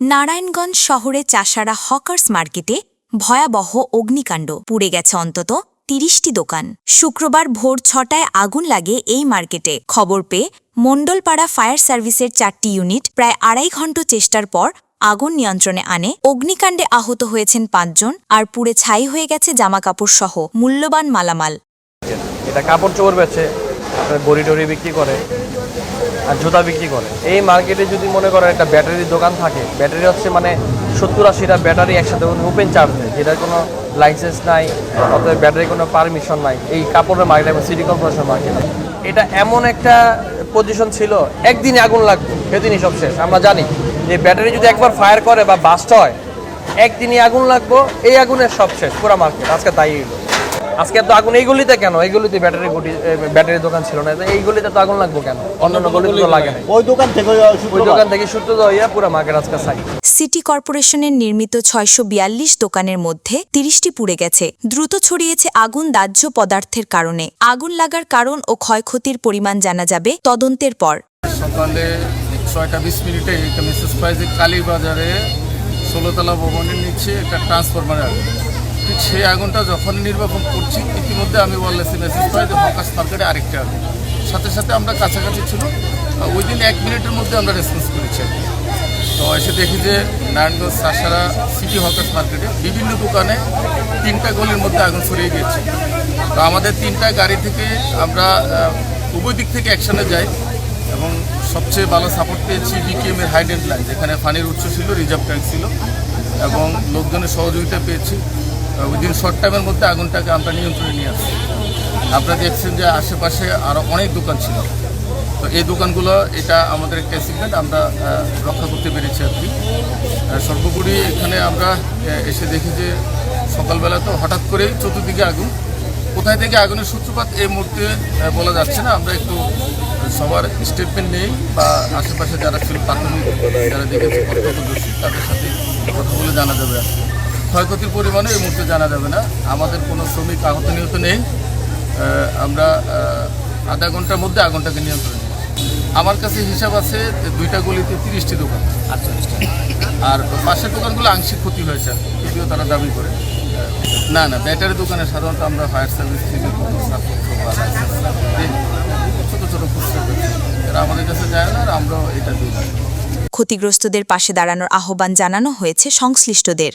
নারায়ণগঞ্জ শহরে চাষারা হকার্স মার্কেটে ভয়াবহ অগ্নিকাণ্ড। পুড়ে গেছে অন্তত তিরিশটি দোকান। শুক্রবার ভোর ছটায় আগুন লাগে এই মার্কেটে। খবর পেয়ে মণ্ডলপাড়া ফায়ার সার্ভিসের চারটি ইউনিট প্রায় আড়াই ঘণ্টা চেষ্টার পর আগুন নিয়ন্ত্রণে আনে। অগ্নিকাণ্ডে আহত হয়েছেন পাঁচজন আর পুড়ে ছাই হয়ে গেছে জামাকাপড় সহ। মূল্যবান মালামাল। এটা কাপড় বেচে আপনার বড়ি টড়ি বিক্রি করে। আর জুতা বিক্রি করে। এই মার্কেটে যদি মনে করেন একটা ব্যাটারির দোকান থাকে, ব্যাটারি হচ্ছে মানে সত্তর আশিটা ব্যাটারি একসাথে ওপেন চার্জ দেয় যেটার কোনো লাইসেন্স নাই, অতএব ব্যাটারির কোনো পারমিশন নাই, এই কাপড়ের মার্কেট এবং সিটি কর্পোরেশন মার্কেট এটা এমন একটা পজিশন ছিল, একদিনে আগুন লাগতো, সেদিনই সব শেষ। আমরা জানি যে ব্যাটারি যদি একবার ফায়ার করে বা বাস্ট হয়, একদিনই আগুন লাগবো, এই আগুনের সব শেষ, পুরা মার্কেট আজকে তাই হইল। আজকে তো আগুন এই গলিতে কেন? এই গলিতে ব্যাটারি গুটি এ, ব্যাটারির দোকান ছিল না। এই গলিতে তো আগুন লাগবো কেন? অন্যান্য গলিতে তো লাগে না ওই দোকান থেকে ওই ওই দোকান থেকে সূত্র হইয়া পুরো মার্কেট আজকে সাই। সিটি কর্পোরেশনের নির্মিত ছয়শো বিয়াল্লিশ দোকানের মধ্যে তিরিশটি পুড়ে গেছে। দ্রুত ছড়িয়েছে আগুন দাহ্য পদার্থের কারণে। আগুন লাগার কারণ ও ক্ষয়ক্ষতির পরিমাণ জানা যাবে তদন্তের পর। সকালে ছয়টা বিশ মিনিটে একটা মিসেস প্রাইজে কালীবাজারে ষোলোতলা ভবনের নিচে একটা ট্রান্সফরমার ঠিক সেই আগুনটা যখন নির্বাপন করছি, ইতিমধ্যে আমি বললেছি মেসেজ প্রাইজে হকাশ মার্কেটে আরেকটা আগুন। সাথে সাথে আমরা কাছাকাছি ছিল উইদিন এক মিনিটের মধ্যে আমরা রেসপন্স করেছি। তো এসে দেখি যে নারায়ণগঞ্জ সাসারা সিটি হকার্স মার্কেটে বিভিন্ন দোকানে তিনটা গলির মধ্যে আগুন ছড়িয়ে গিয়েছে। তো আমাদের তিনটা গাড়ি থেকে আমরা উভয় দিক থেকে অ্যাকশনে যাই এবং সবচেয়ে ভালো সাপোর্ট পেয়েছি বিকেএম এর হাইডেন্ট লাইন যেখানে পানির উৎস ছিল রিজার্ভ ট্যাঙ্ক ছিল এবং লোকজনের সহযোগিতা পেয়েছি। উইদিন শর্ট টাইমের মধ্যে আগুনটাকে আমরা নিয়ন্ত্রণে নিয়ে আসছি। আপনারা দেখছেন যে আশেপাশে আরও অনেক দোকান ছিল। তো এই দোকানগুলো, এটা আমাদের একটা অ্যাচিভমেন্ট আমরা রক্ষা করতে পেরেছি আর কি। সর্বোপরি এখানে আমরা এসে দেখি যে সকালবেলা তো হঠাৎ করেই চতুর্দিকে আগুন। কোথায় থেকে আগুনের সূত্রপাত এই মুহূর্তে বলা যাচ্ছে না। আমরা একটু সবার স্টেটমেন্ট নেই বা আশেপাশে যারা ছিল প্রাথমিক, যারা দেখেছে তাদের সাথে কথা বলে জানা যাবে আর। ক্ষয়ক্ষতির পরিমাণও এই মুহূর্তে জানা যাবে না। আমাদের কোনো শ্রমিক আহত নিহত নেই। আমরা আধা ঘণ্টার মধ্যে আগুনটাকে নিয়ন্ত্রণ। আমার কাছে হিসাব আছে দুইটা গলিতে তিরিশটি দোকান। আর পাশের দোকানগুলো আংশিক ক্ষতি হয়েছে। যদিও তারা দাবি করে। না না, ব্যাটারি দোকানে সাধারণত আমরা ফায়ার সার্ভিস থেকে। ছোটো ছোটো খুচরা এরা আমাদের কাছে যায় না আর আমরাও এটা দিই ক্ষতিগ্রস্তদের পাশে দাঁড়ানোর আহ্বান জানানো হয়েছে সংশ্লিষ্টদের।